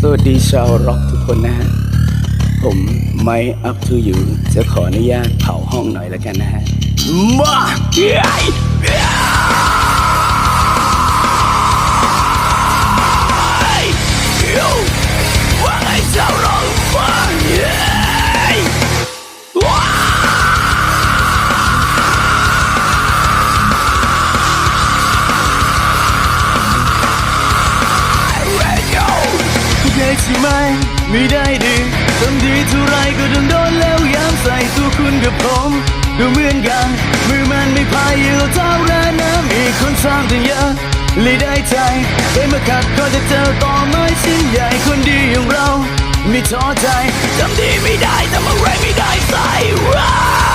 สวัสดีชาวร็อกทุกคนนะฮะ ผมไม up to you จะขออนุญาตเผาห้องหน่อยแล้วกันนะฮะมาเย้ ใช่ไหม ไม่ได้ดีทำดีเท่าไรก็โดนโดนแล้วย้ำใส่ตัวคุณกับผมดูเหมือนกัน มือมันไม่พายอยู่เท่าแรน้ำอีกคนสร้างตั้งเยอะเลยได้ใจได้มาขัดก็จะเจอต่อไม้ชิ้นใหญ่คนดีอย่างเรา ไม่ท้อใจทำดีไม่ได้ทำอะไรไม่ได้ใส่ร้าย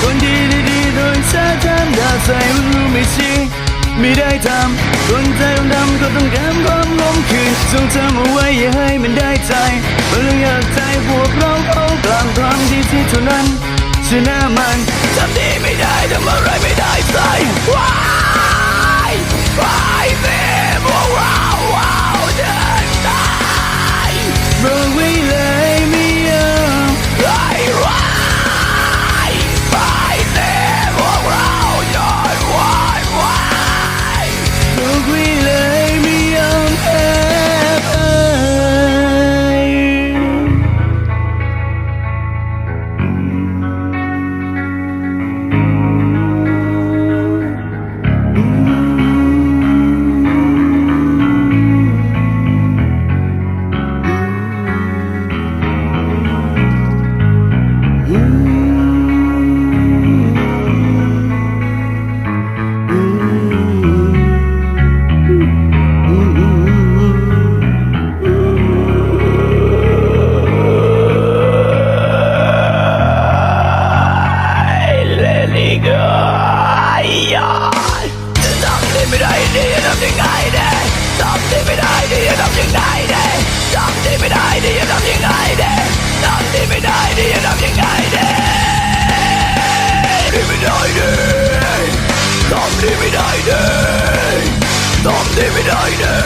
คนดีดีโดนซาทำด่าใส่รู้ไม่ชี้ไม่ได้ทำคนใจต้องทำก็ต้องการความลงคืนจงจำเอาไว้อย่าให้มันได้ใจเพราะเราอยากใจพวกเราเอากลางความดีที่เท่านั้นชนะมันทำดีไม่ได้ทำอะไรไม่ได้ใส่ร้ายไปสิพ ทำได้ไม่ได้ดีทำยังไงได้ทำได้ไม่ได้ดีทำยังไงได้ทำได้ไม่ได้ดีทำยังไงได้ทำได้ไม่ได้ดีทำยังไงได้ได้ไม่ได้ดีทำได้ไม่ได้ดีทำได้ไม่ได้ดี